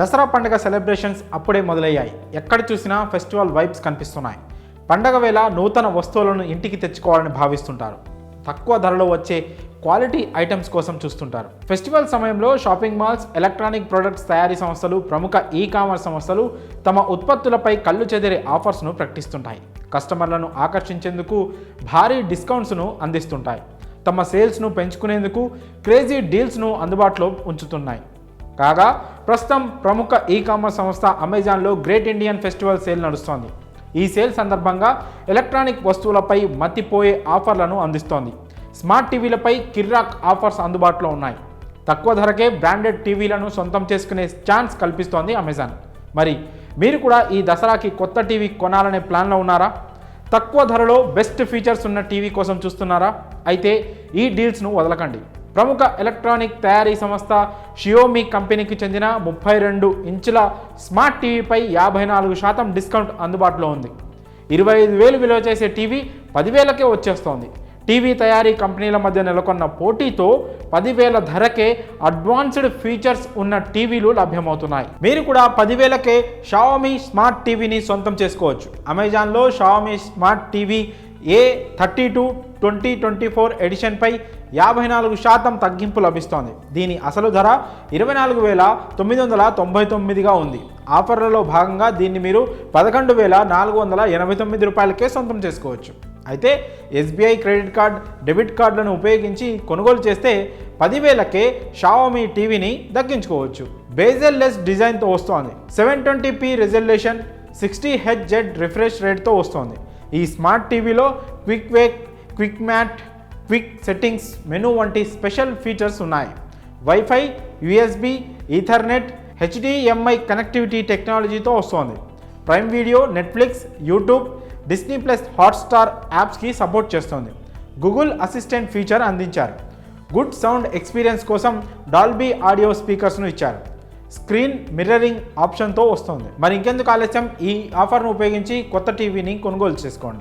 దసరా పండుగ సెలబ్రేషన్స్ అప్పుడే మొదలయ్యాయి. ఎక్కడ చూసినా ఫెస్టివల్ వైబ్స్ కనిపిస్తున్నాయి. పండగ వేళ నూతన వస్తువులను ఇంటికి తెచ్చుకోవాలని భావిస్తుంటారు. తక్కువ ధరలో వచ్చే క్వాలిటీ ఐటమ్స్ కోసం చూస్తుంటారు. ఫెస్టివల్ సమయంలో షాపింగ్ మాల్స్ ఎలక్ట్రానిక్ ప్రొడక్ట్స్ తయారీ సంస్థలు ప్రముఖ ఈ కామర్స్ సంస్థలు తమ ఉత్పత్తులపై కళ్ళు చెదిరే ఆఫర్స్ను ప్రకటిస్తుంటాయి. కస్టమర్లను ఆకర్షించేందుకు భారీ డిస్కౌంట్స్ను అందిస్తుంటాయి. తమ సేల్స్ను పెంచుకునేందుకు క్రేజీ డీల్స్ను అందుబాటులో ఉంచుతున్నాయి. కాగా ప్రస్తుతం ప్రముఖ ఈ కామర్స్ సంస్థ అమెజాన్లో గ్రేట్ ఇండియన్ ఫెస్టివల్ సేల్ నడుస్తోంది. ఈ సేల్ సందర్భంగా ఎలక్ట్రానిక్ వస్తువులపై మతిపోయే ఆఫర్లను అందిస్తోంది. స్మార్ట్ టీవీలపై కిర్రాక్ ఆఫర్స్ అందుబాటులో ఉన్నాయి. తక్కువ ధరకే బ్రాండెడ్ టీవీలను సొంతం చేసుకునే ఛాన్స్ కల్పిస్తోంది అమెజాన్. మరి మీరు కూడా ఈ దసరాకి కొత్త టీవీ కొనాలనే ప్లాన్లో ఉన్నారా? తక్కువ ధరలో బెస్ట్ ఫీచర్స్ ఉన్న టీవీ కోసం చూస్తున్నారా? అయితే ఈ డీల్స్ను వదలకండి. ప్రముఖ ఎలక్ట్రానిక్ తయారీ సంస్థ షియోమి కంపెనీకి చెందిన ముప్పై రెండు ఇంచుల స్మార్ట్ టీవీపై యాభై నాలుగు శాతం డిస్కౌంట్ అందుబాటులో ఉంది. ఇరవై ఐదు వేలు విలువ చేసే టీవీ పదివేలకే వచ్చేస్తోంది. టీవీ తయారీ కంపెనీల మధ్య నెలకొన్న పోటీతో పదివేల ధరకే అడ్వాన్స్డ్ ఫీచర్స్ ఉన్న టీవీలు లభ్యమవుతున్నాయి. మీరు కూడా పదివేలకే షావమి స్మార్ట్ టీవీని సొంతం చేసుకోవచ్చు. అమెజాన్లో Xiaomi smart TV A thirty two twenty twenty four ఎడిషన్పై యాభై నాలుగు శాతం తగ్గింపు లభిస్తోంది. దీని అసలు ధర ఇరవై నాలుగు వేల తొమ్మిది వందల తొంభై తొమ్మిదిగా ఉంది. ఆఫర్లలో భాగంగా దీన్ని మీరు పదకొండు వేల నాలుగు వందల ఎనభై తొమ్మిది రూపాయలకే సొంతం చేసుకోవచ్చు. అయితే ఎస్బీఐ క్రెడిట్ కార్డ్ డెబిట్ కార్డులను ఉపయోగించి కొనుగోలు చేస్తే పదివేలకే షావమీ టీవీని దక్కించుకోవచ్చు. బేజల్ లెస్ డిజైన్తో వస్తోంది. Seven twenty P resolution sixty H Z refresh రేట్తో వస్తోంది. ఈ స్మార్ట్ టీవీలో quick wake quick mute quick settings menu వంటి స్పెషల్ ఫీచర్స్ ఉన్నాయి. WiFi USB ethernet HDMI connectivity టెక్నాలజీతో వస్తోంది. Prime Video Netflix YouTube Disney plus Hotstar యాప్స్కి support చేస్తోంది. Google assistant feature అందించారు. Good sound experience కోసం డాల్బీ ఆడియో స్పీకర్స్ను ఇచ్చారు. స్క్రీన్ మిర్రరింగ్ ఆప్షన్తో వస్తుంది. మరి ఇంకెందుకు ఆలస్యం? ఈ ఆఫర్ను ఉపయోగించి కొత్త టీవీని కొనుగోలు చేసుకోండి.